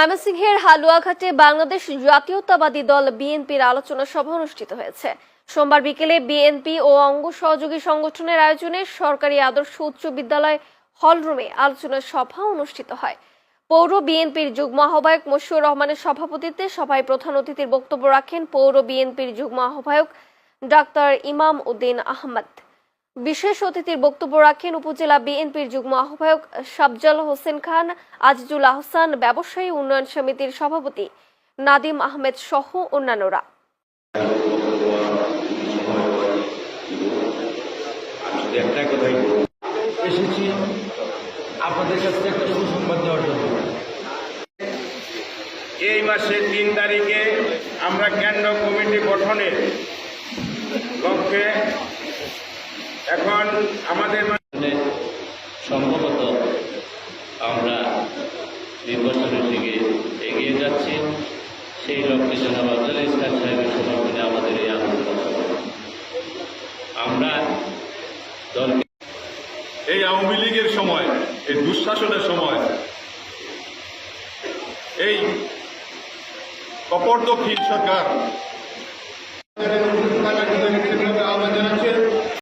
ময়মনসিংহের হালুয়াঘাটে বাংলাদেশ জাতীয়তাবাদী দল বিএনপির আলোচনা সভা অনুষ্ঠিত হয়েছে। সোমবার বিকেলে বিএনপি ও অঙ্গ সহযোগী সংগঠনের আয়োজনে সরকারি আদর্শ উচ্চ বিদ্যালয় হলরুমে আলোচনা সভা অনুষ্ঠিত হয়। পৌর বিএনপির যুগ্ম আহ্বায়ক মশিউর রহমানের সভাপতিত্বে সভায় প্রধান অতিথির বক্তব্য রাখেন পৌর বিএনপির যুগ্ম আহ্বায়ক ডাক্তার ইমাম উদ্দিন আহমদ। বিশেষ অতিথির বক্তব্য রাখেন উপজেলা বিএনপির যুগ্ম আহ্বায়ক সাবজাল হোসেন খান, আজিজুল আহসান, ব্যবসায়ী উন্নয়ন সমিতির সভাপতি নাদিম আহমেদ সহ অন্যান্যরা। এই মাসের তিন তারিখে আমরা কেন্দ্র কমিটি গঠনের লক্ষ্যে এখন আমাদের সম্ভবত আমরা নির্বাচনের দিকে এগিয়ে যাচ্ছি। সেই লক্ষ্যে জনাব আব্দুল ইসলাম সাহেবের সমর্থনে আমাদের এই আন্দোলন আমরা দলকে এই আওয়ামী লীগের সময় এই দুঃশাসনের সময় এই কপর্দক্ষীণ সরকার